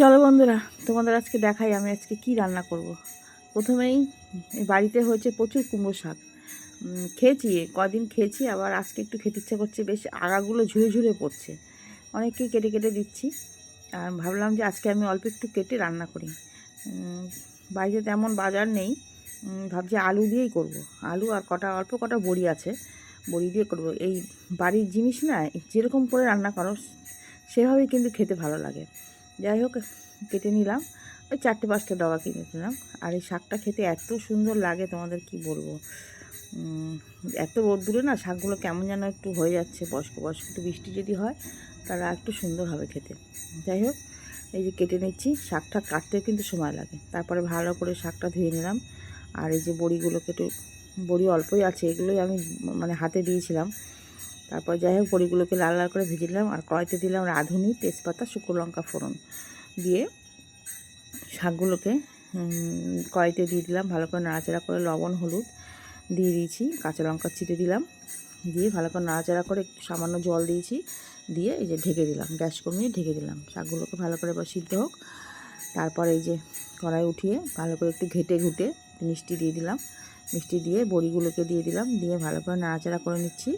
চলো বন্ধুরা, তোমাদের আজকে দেখাই আমি আজকে কি রান্না করব। প্রথমেই বাড়িতে হয়েছে প্রচুর কুমড়ো শাক। খেয়েছি, কদিন খেয়েছি, আবার আজকে একটু খেতে ইচ্ছা করছে, বেশ আগাগুলো ঝুলে ঝুলে পড়ছে। অনেককেই কেটে কেটে দিচ্ছি। আর ভাবলাম যে আজকে আমি অল্প একটু কেটে রান্না করি। বাড়িতে তেমন বাজার নেই। ভাবছি আলু দিয়েই করব। আলু আর কটা, অল্প কটা বড়ি আছে, বড়ি দিয়ে করব। এই বাড়ির জিনিস না, যেরকম করে রান্না করো, সেভাবেই কিন্তু খেতে ভালো লাগে। যাই হোক, কেটে নিলাম। ওই চারটে পাঁচটা ডগা কিনে নিলাম। আর এই শাকটা খেতে এত সুন্দর লাগে তোমাদের কি বলব? এত রোদ্দুরে না শাকগুলো কেমন যেন একটু হয়ে যাচ্ছে, বয়স্ক বয়স্ক, একটু বৃষ্টি যদি হয় আর একটু সুন্দর হবে খেতে। যাই হোক, এই যে কেটে নিচ্ছি, শাকটা কাটতেও কিন্তু সময় লাগে। তারপরে ভালো করে শাকটা ধুয়ে নিলাম। আর এই যে বড়িগুলো কেটে বড়ি অল্পই আছে, এগুলোই আমি মানে হাতে দিয়েছিলাম। তারপর যাই হোক, বড়িগুলোকে লাল লাল করে ভেজে নিলাম। আর কড়াইতে দিলাম রাঁধুনি, তেজপাতা, শুকনো লঙ্কা ফোড়ন। দিয়ে শাকগুলোকে কড়াইতে দিয়ে দিলাম, ভালো করে নাড়াচাড়া করে লবণ, হলুদ দিয়ে দিয়েছি, কাঁচা লঙ্কা চিটে দিলাম। দিয়ে ভালো করে নাড়াচাড়া করে একটু সামান্য জল দিয়েছি, দিয়ে এই যে ঢেকে দিলাম, গ্যাস কমিয়ে ঢেকে দিলাম। শাকগুলোকে ভালো করে এবার সিদ্ধ হোক। তারপর এই যে কড়াই উঠিয়ে ভালো করে একটু ঘেটে ঘুটে মিষ্টি দিয়ে দিলাম। মিষ্টি দিয়ে বড়িগুলোকে দিয়ে দিলাম। দিয়ে ভালো করে নাড়াচাড়া করে নিচ্ছি।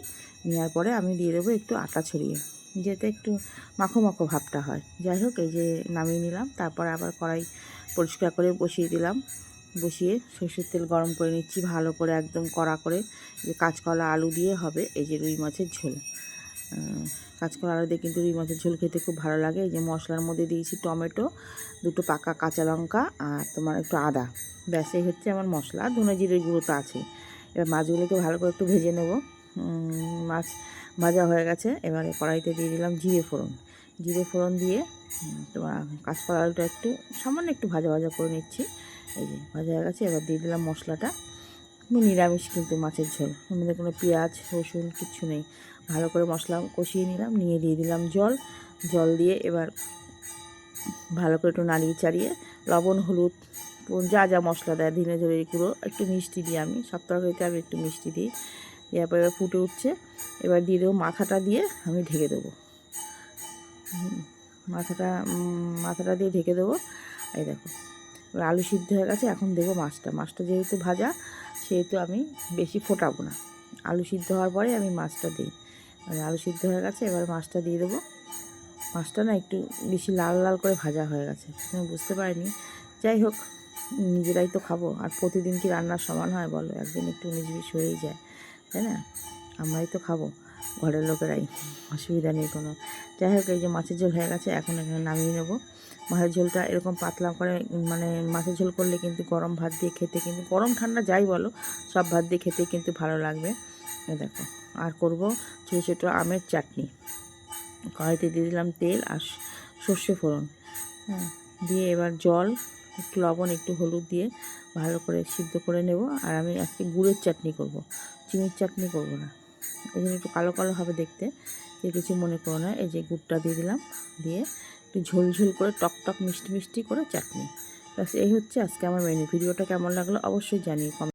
নেওয়ার পরে আমি দিয়ে দেবো একটু আটা ছড়িয়ে, যেতে একটু মাখো মাখো ভাবটা হয়। যাই হোক, এই যে নামিয়ে নিলাম। তারপর আবার কড়াই পরিষ্কার করে বসিয়ে দিলাম। বসিয়ে সরষের তেল গরম করে নিচ্ছি। ভালো করে একদম কড়া করে, যে কাঁচকলা আলু দিয়ে হবে, এই যে রুই মাছের ঝোল। কাঁচকলা আলু দিয়ে কিন্তু রুই মাছের ঝোল খেতে খুব ভালো লাগে। এই যে মশলার মধ্যে দিয়েছি টমেটো, দুটো পাকা কাঁচা লঙ্কা আর তোমার একটু আদা। ব্যাস, এই হচ্ছে আমার মশলা। ধনে জিরের গুঁড়ো তো আছে। এবার মাছগুলোকে ভালো করে একটু ভেজে নেব। মাছ ভাজা হয়ে গেছে। এবারে কড়াইতে দিয়ে দিলাম জিরে ফোড়ন। জিরে ফোড়ন দিয়ে তোমার কাঁচকলা আলুটা একটু সামান্য একটু ভাজা ভাজা করে নিচ্ছি। এই যে ভাজা হয়ে গেছে, এবার দিয়ে দিলাম মশলাটা। নিরামিষ কিন্তু মাছের ঝোল। এর মধ্যে কোনো পেঁয়াজ, রসুন কিচ্ছু নেই। ভালো করে মশলা কষিয়ে নিলাম, নিয়ে দিয়ে দিলাম জল। জল দিয়ে এবার ভালো করে একটু নাড়িয়ে চাড়িয়ে লবণ, হলুদ যা যা মশলা দেয়, ধনে ধরে গুঁড়ো, একটু মিষ্টি দিই আমি। সব তরকারিতে আমি একটু মিষ্টি দিই। দেওয়ার এবার ফুটে উঠছে। এবার দিয়ে দেবো মাথাটা দিয়ে আমি ঢেকে দেবো। মাথাটা মাথাটা দিয়ে ঢেকে দেবো। এই দেখো আলু সিদ্ধ হয়ে গেছে, এখন দেবো মাছটা। মাছটা যেহেতু ভাজা সেহেতু আমি বেশি ফোটাবো না। আলু সিদ্ধ হওয়ার পরে আমি মাছটা দিই। মানে আলু সিদ্ধ হয়ে গেছে, এবার মাছটা দিয়ে দেবো। মাছটা না একটু বেশি লাল লাল করে ভাজা হয়ে গেছে, আমি বুঝতে পারিনি। যাই হোক, নিজেরাই তো খাব, আর প্রতিদিন কি রান্নার সমান হয় বলো? একদিন একটু উনিশ বিশ হয়েই যায়, তাই না? আমরাই তো খাব। ঘরের লোকেরাই, অসুবিধা নেই কোনো। যাই হোক, এই যে মাছের ঝোল হয়ে গেছে, এখন এখানে নামিয়ে নেব। মাছের ঝোলটা এরকম পাতলা করে মানে মাছের ঝোল করলে কিন্তু গরম ভাত দিয়ে খেতে কিন্তু, গরম ঠান্ডা যাই বলো, সব ভাত দিয়ে খেতে কিন্তু ভালো লাগবে। দেখো, আর করব ছোটো ছোটো আমের চাটনি। কড়াইতে দিয়ে দিলাম তেল আর সর্ষে ফোড়ন। হ্যাঁ দিয়ে এবার জল, একটু লবণ, একটু হলুদ দিয়ে ভালো করে সিদ্ধ করে নেব। আর আমি আজকে গুড়ের চাটনি করব। চিনির চাটনি করব না। জন্য একটু কালো কালো হবে দেখতে। যে কিছু মনে করো না, এই যে গুড়টা দিয়ে দিলাম, দিয়ে একটু ঝোল ঝোল করে, টক টক মিষ্টি মিষ্টি করে চাটনি। ব্যাস, এই হচ্ছে আজকে আমার মেনু ভিডিওটা কেমন লাগল অবশ্যই জানিয়ে